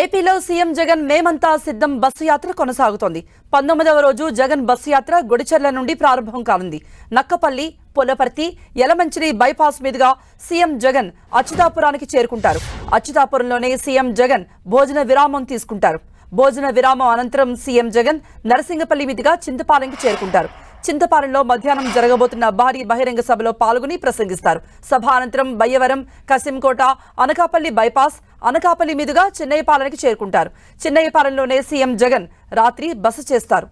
ఏపీలో సీఎం జగన్ మేమంతా సిద్ధం బస్సు యాత్ర కొనసాగుతోంది. పంతొమ్మిదవ రోజు జగన్ బస్సు యాత్ర గుడిచెర్ల నుండి ప్రారంభం కానుంది. నక్కపల్లి పులపర్తి యలమంచిలి బైపాస్ మీదుగా సీఎం జగన్ అచ్యుతాపురానికి చేరుకుంటారు. అచ్యుతాపురంలోనే సీఎం జగన్ భోజన విరామం తీసుకుంటారు. భోజన విరామం అనంతరం సీఎం జగన్ నరసింగపల్లి మీదుగా చింతపాలెంకి చేరుకుంటారు. చింతపాలెంలో మధ్యాహ్నం జరగబోతున్న భారీ బహిరంగ సభలో పాల్గొని ప్రసంగిస్తారు. సభ అనంతరం బయ్యవరం కసింకోట అనకాపల్లి బైపాస్ అనకాపల్లి మీదుగా చెన్నైపాలెంకి చేరుకుంటారు. చెన్నైపాలెంలోనే సీఎం జగన్ రాత్రి బస చేస్తారు.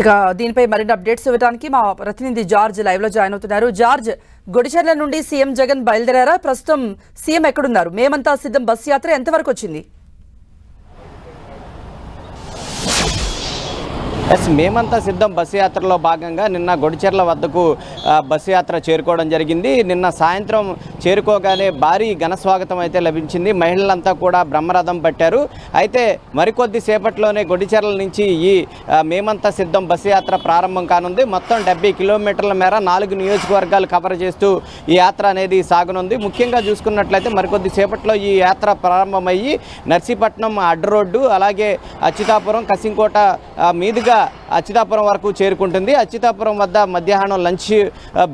ఇక దీనిపై మరిన్ని అప్డేట్స్ ఇవ్వడానికి మా ప్రతినిధి జార్జ్ లైవ్లో జాయిన్ అవుతున్నారు. జార్జ్ గుడిచెర్ల నుండి సీఎం జగన్ బయలుదేరారా? ప్రస్తుతం సీఎం ఎక్కడున్నారు? మేమంతా సిద్ధం బస్సు యాత్ర ఎంతవరకు వచ్చింది? ఎస్ మేమంతా సిద్ధం. బస్సు యాత్రలో భాగంగా నిన్న గొడిచెర్ల వద్దకు బస్సు యాత్ర చేరుకోవడం జరిగింది. నిన్న సాయంత్రం చేరుకోగానే భారీ ఘన స్వాగతం అయితే లభించింది. మహిళలంతా కూడా బ్రహ్మరథం పట్టారు. అయితే మరికొద్ది సేపట్లోనే గొడిచెర్ల నుంచి ఈ మేమంతా సిద్ధం బస్సు యాత్ర ప్రారంభం కానుంది. మొత్తం డెబ్బై కిలోమీటర్ల మేర నాలుగు నియోజకవర్గాలు కవర్ చేస్తూ ఈ యాత్ర అనేది సాగనుంది. ముఖ్యంగా చూసుకున్నట్లయితే మరికొద్ది సేపట్లో ఈ యాత్ర ప్రారంభమయ్యి నర్సీపట్నం అడ్డ రోడ్డు అలాగే అచ్యుతాపురం కసింకోట మీదుగా yeah అచ్యుతాపురం వరకు చేరుకుంటుంది. అచ్యుతాపురం వద్ద మధ్యాహ్నం లంచ్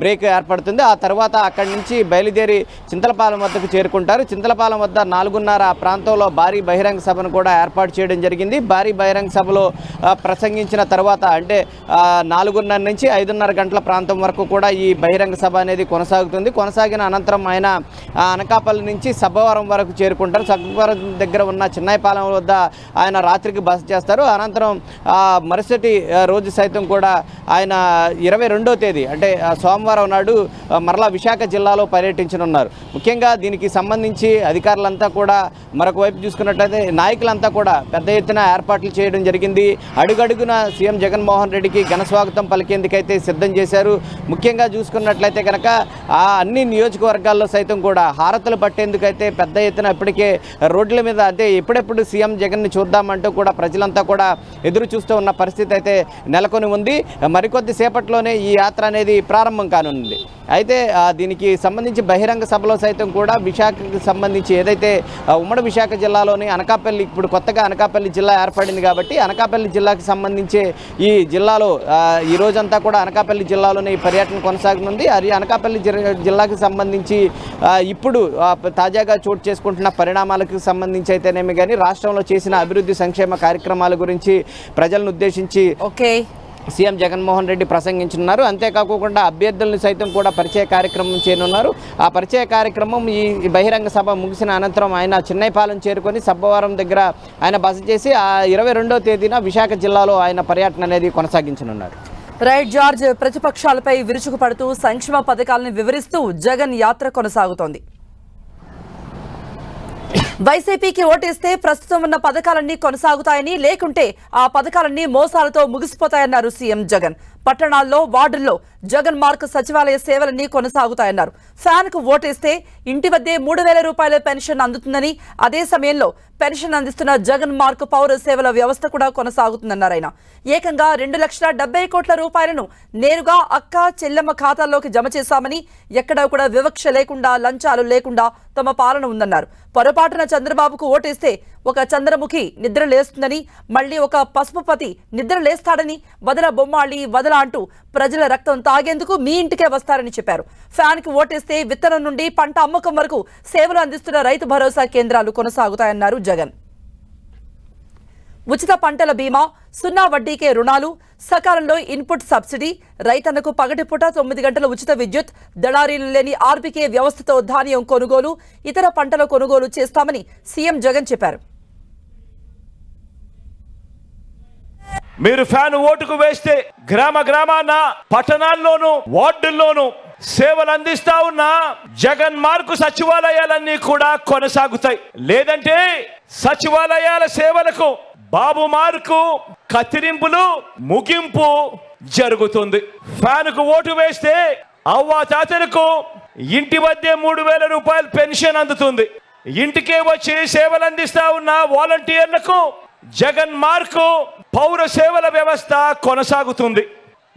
బ్రేక్ ఏర్పడుతుంది. ఆ తర్వాత అక్కడి నుంచి బయలుదేరి చింతలపాలెం వద్దకు చేరుకుంటారు. చింతలపాలెం వద్ద నాలుగున్నర ఆ ప్రాంతంలో భారీ బహిరంగ సభను కూడా ఏర్పాటు చేయడం జరిగింది. భారీ బహిరంగ సభలో ప్రసంగించిన తర్వాత అంటే నాలుగున్నర నుంచి ఐదున్నర గంటల ప్రాంతం వరకు కూడా ఈ బహిరంగ సభ అనేది కొనసాగుతుంది. కొనసాగిన అనంతరం ఆయన అనకాపల్లి నుంచి సభవరం వరకు చేరుకుంటారు. సభవరం దగ్గర ఉన్న చిన్నాయిపాలెం వద్ద ఆయన రాత్రికి బస చేస్తారు. అనంతరం మరుసటి రోజు సైతం కూడా ఆయన ఇరవై రెండో తేదీ అంటే ఆ, సోమవారం నాడు మరలా విశాఖ జిల్లాలో పర్యటించనున్నారు. ముఖ్యంగా దీనికి సంబంధించి అధికారులంతా కూడా మరొక వైపు చూసుకున్నట్లయితే నాయకులంతా కూడా పెద్ద ఎత్తున ఏర్పాట్లు చేయడం జరిగింది. అడుగడుగున సీఎం జగన్మోహన్ రెడ్డికి ఘన స్వాగతం పలికేందుకైతే సిద్ధం చేశారు. ముఖ్యంగా చూసుకున్నట్లయితే కనుక ఆ అన్ని నియోజకవర్గాల్లో సైతం కూడా హారతులు పట్టేందుకైతే పెద్ద ఎత్తున ఇప్పటికే రోడ్ల మీద అంటే ఎప్పుడెప్పుడు సీఎం జగన్ని చూద్దామంటూ కూడా ప్రజలంతా కూడా ఎదురు చూస్తూ ఉన్న పరిస్థితి అయితే నెలకొని ఉంది. మరికొద్ది సేపట్లోనే ఈ యాత్ర అనేది ప్రారంభం కానుంది. అయితే దీనికి సంబంధించి బహిరంగ సభలో సైతం కూడా విశాఖకి సంబంధించి ఏదైతే ఉమ్మడి విశాఖ జిల్లాలోని అనకాపల్లి ఇప్పుడు కొత్తగా అనకాపల్లి జిల్లా ఏర్పడింది కాబట్టి అనకాపల్లి జిల్లాకి సంబంధించి ఈ జిల్లాలో ఈ రోజంతా కూడా అనకాపల్లి జిల్లాలోనే ఈ పర్యటన కొనసాగనుంది. అది అనకాపల్లి జిల్లా- జిల్లాకి సంబంధించి ఇప్పుడు తాజాగా చోటు చేసుకుంటున్న పరిణామాలకు సంబంధించి అయితేనేమి కానీ రాష్ట్రంలో చేసిన అభివృద్ధి సంక్షేమ కార్యక్రమాల గురించి ప్రజలను ఉద్దేశించి ఓకే. సీఎం జగన్మోహన్ రెడ్డి ప్రసంగించున్నారు అంతేకాకుండా అభ్యర్థులను సైతం కూడా పరిచయ కార్యక్రమం చేయనున్నారు ఆ పరిచయ కార్యక్రమం ఈ బహిరంగ సభ ముగిసిన అనంతరం ఆయన చిన్నైపాలెం చేరుకొని సబ్బవరం దగ్గర ఆయన బస చేసి ఆ ఇరవై రెండో తేదీన విశాఖ జిల్లాలో ఆయన పర్యటన అనేది కొనసాగించనున్నారు. రైట్ జార్జ్ ప్రతిపక్షాలపై విరుచుకుపడుతూ సంక్షేమ పథకాలను వివరిస్తూ జగన్ యాత్ర కొనసాగుతోంది. వైసీపీకి ఓటేస్తే ప్రస్తుతం ఉన్న పథకాలన్నీ కొనసాగుతాయని లేకుంటే ఆ పథకాలన్నీ మోసాలతో ముగిసిపోతాయన్నారు సీఎం జగన్. పట్టణాల్లో వార్డుల్లో జగన్ మార్క్ సచివాలయ సేవలన్నీ కొనసాగుతాయన్నారు. ఫ్యాన్కు ఓటేస్తే ఇంటి వద్దే మూడు వేల రూపాయల పెన్షన్ అందుతుందని అదే సమయంలో పెన్షన్ అందిస్తున్న జగన్ మార్క్ పౌర సేవల వ్యవస్థ కూడా కొనసాగుతుందన్నారు ఆయన. ఏకంగా రెండు లక్షల డెబ్బై కోట్ల రూపాయలను నేరుగా అక్క చెల్లెమ్మ ఖాతాల్లోకి జమ చేశామని ఎక్కడా కూడా వివక్ష లేకుండా లంచాలు లేకుండా తమ పాలన ఉందన్నారు. పొరపాటున చంద్రబాబుకు ఓటేస్తే ఒక చంద్రముఖి నిద్ర లేస్తుందని మళ్ళీ ఒక పసుపుపతి నిద్ర లేస్తాడని వదల బొమ్మాళి వదల అంటూ ప్రజల రక్తం తాగేందుకు మీ ఇంటికే వస్తారని చెప్పారు. ఫ్యాన్కి ఓటేస్తే విత్తనం నుండి పంట అమ్మకం వరకు సేవలు అందిస్తున్న రైతు భరోసా కేంద్రాలు కొనసాగుతాయన్నారు జగన్. ఉచిత పంటల బీమా సున్నా వడ్డీకే రుణాలు సకాలంలో ఇన్పుట్ సబ్సిడీ రైతన్నకు పగటిపూట తొమ్మిది గంటల ఉచిత విద్యుత్ దళారీలు లేని ఆర్బీకే వ్యవస్థతో ధాన్యం కొనుగోలు ఇతర పంటల కొనుగోలు చేస్తామని సీఎం జగన్ చెప్పారు. మీరు ఫ్యాన్ ఓటుకు వేస్తే గ్రామ గ్రామాన పట్టణాల్లోనూ వార్డుల్లోనూ సేవలు అందిస్తా ఉన్న జగన్ మార్కు సచివాలయాలన్నీ కూడా కొనసాగుతాయి. లేదంటే సచివాలయాల సేవలకు బాబు మార్కు కత్తిరింపులు ముగింపు జరుగుతుంది. ఫ్యాన్కు ఓటు వేస్తే అవ్వ తాతలకు ఇంటి వద్దే మూడు వేల రూపాయలు పెన్షన్ అందుతుంది. ఇంటికే వచ్చి సేవలు అందిస్తా ఉన్న వాలంటీర్లకు జగన్ మార్కు పౌర సేవల వ్యవస్థ కొనసాగుతుంది.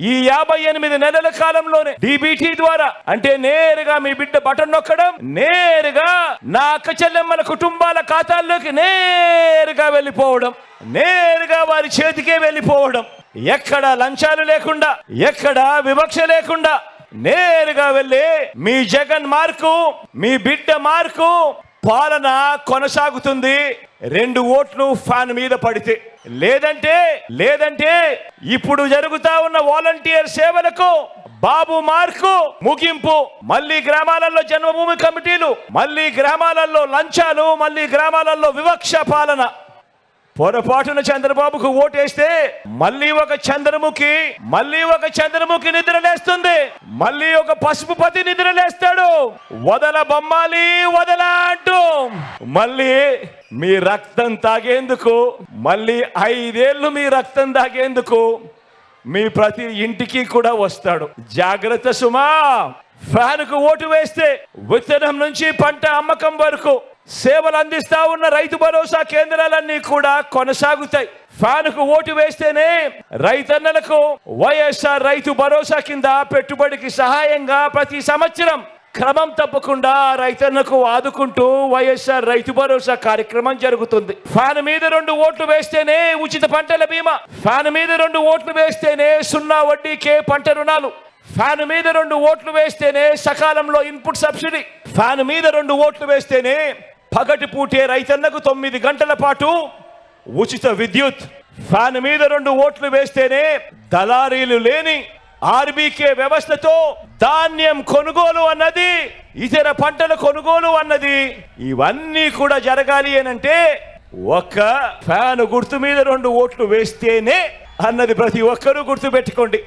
ఈ యాభై ఎనిమిది నెలల కాలంలోనే డిబిటీ ద్వారా అంటే నేరుగా మీ బిడ్డ బటన్ నొక్కడం నేరుగా నా అక్క చెల్లెమ్మల కుటుంబాల ఖాతాల్లోకి నేరుగా వెళ్ళిపోవడం నేరుగా వారి చేతికే వెళ్ళిపోవడం ఎక్కడ లంచాలు లేకుండా ఎక్కడ వివక్ష లేకుండా నేరుగా వెళ్ళి మీ జగన్ మార్కు మీ బిడ్డ మార్కు పాలన కొనసాగుతుంది. రెండు ఓట్లు ఫ్యాన్ మీద పడితే లేదంటే లేదంటే ఇప్పుడు జరుగుతా ఉన్న వాలంటీర్ సేవలకు బాబు మార్కు ముగింపు. మళ్ళీ గ్రామాలలో జన్మభూమి కమిటీలు మళ్ళీ గ్రామాలలో లంచాలు మళ్ళీ గ్రామాలలో వివక్ష పాలన. పొరపాటున చంద్రబాబుకు ఓటేస్తే మళ్ళీ ఒక చంద్రముఖి మళ్ళీ ఒక చంద్రముఖి నిద్ర లేస్తుంది. మళ్ళీ ఒక పసుపుపతి నిద్ర లేస్తాడు. వదల బొమ్మాలి వదల అంటూ. మళ్ళీ మీ రక్తం తాగేందుకు మళ్ళీ ఐదేళ్ళు మీ రక్తం తాగేందుకు మీ ప్రతి ఇంటికి కూడా వస్తాడు. జాగ్రత్త సుమా! ఫ్యాన్కు ఓటు వేస్తే విత్తనం నుంచి పంట అమ్మకం వరకు సేవలు అందిస్తా ఉన్న రైతు భరోసా కేంద్రాలన్నీ కూడా కొనసాగుతాయి. ఫ్యాన్కు ఓటు వేస్తేనే రైతన్నలకు వైఎస్ఆర్ రైతు భరోసా కింద పెట్టుబడికి సహాయంగా ప్రతి సంవత్సరం క్రమం తప్పకుండా రైతన్నకు ఆదుకుంటూ వైఎస్ఆర్ రైతు భరోసా కార్యక్రమం జరుగుతుంది. ఫ్యాన్ మీద రెండు ఓట్లు వేస్తేనే ఉచిత పంటల బీమా. ఫ్యాన్ మీద రెండు ఓట్లు వేస్తేనే సున్నా వడ్డీకే పంట రుణాలు. ఫ్యాన్ మీద రెండు ఓట్లు వేస్తేనే సకాలంలో ఇన్పుట్ సబ్సిడీ. ఫ్యాన్ మీద రెండు ఓట్లు వేస్తేనే పగటి పూటే రైతన్నకు తొమ్మిది గంటల పాటు ఉచిత విద్యుత్. ఫ్యాన్ మీద రెండు ఓట్లు వేస్తేనే దళారీలు లేని ఆర్బీకే వ్యవస్థతో ధాన్యం కొనుగోలు అన్నది ఇతర పంటల కొనుగోలు అన్నది ఇవన్నీ కూడా జరగాలి అనంటే ఒక ఫ్యాన్ గుర్తు మీద రెండు ఓట్లు వేస్తేనే అన్నది ప్రతి ఒక్కరూ గుర్తు పెట్టుకోండి